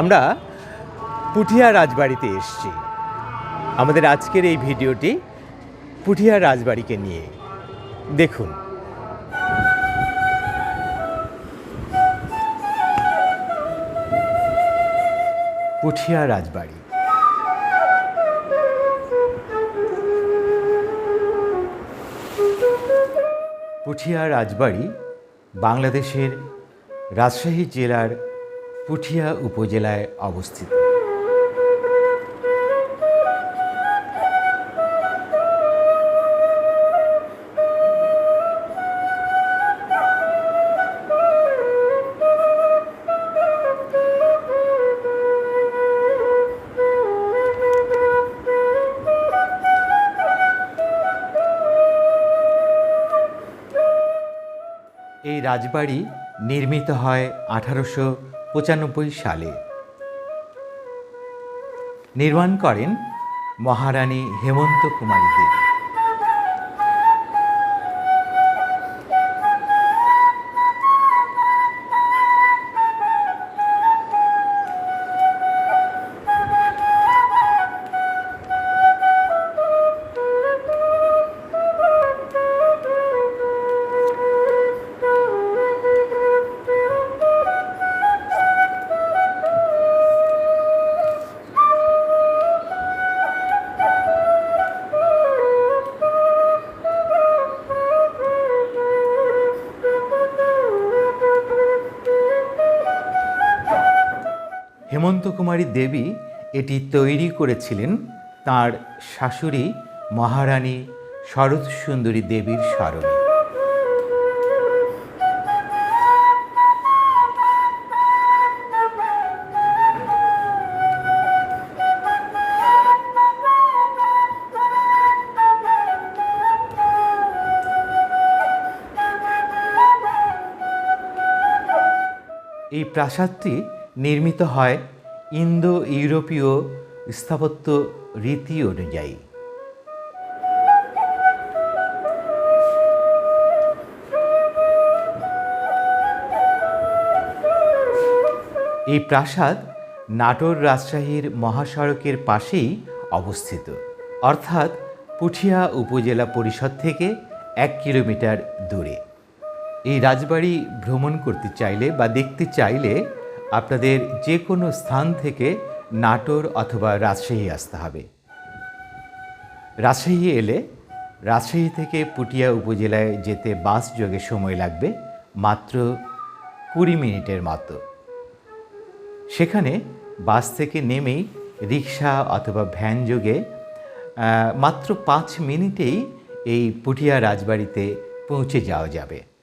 আমরা পুঠিয়া রাজবাড়িতে এসছি। আমাদের আজকের এই ভিডিওটি পুঠিয়া রাজবাড়িকে নিয়ে। দেখুন। পুঠিয়া রাজবাড়ি। পুঠিয়া রাজবাড়ি বাংলাদেশের রাজশাহী জেলার পুঠিয়া উপজেলায় অবস্থিত। এই রাজবাড়ি নির্মিত হয় আঠারোশো পঁচানব্বই সালে। নির্মাণ করেন মহারানী হেমন্ত কুমারী দেবী। হেমন্ত কুমারী দেবী এটি তৈরি করেছিলেন তার শাশুড়ি মহারানী শরৎ সুন্দরী দেবীর স্মরণে। এই প্রাসাদটি নির্মিত হয় ইন্দো ইউরোপীয় স্থাপত্য রীতি অনুযায়ী। এই প্রাসাদ নাটোর রাজশাহীর মহাসড়কের পাশেই অবস্থিত। অর্থাৎ পুঠিয়া উপজেলা পরিষদ থেকে এক কিলোমিটার দূরে। এই রাজবাড়ি ভ্রমণ করতে চাইলে বা দেখতে চাইলে আপনাদের যে কোনো স্থান থেকে নাটোর অথবা রাজশাহী আসতে হবে। রাজশাহী এলে রাজশাহী থেকে পুটিয়া উপজেলায় যেতে বাস যোগে সময় লাগবে মাত্র কুড়ি মিনিটের মতো। সেখানে বাস থেকে নেমেই রিক্সা অথবা ভ্যান যোগে মাত্র পাঁচ মিনিটেই এই পুটিয়া রাজবাড়িতে পৌঁছে যাওয়া যাবে।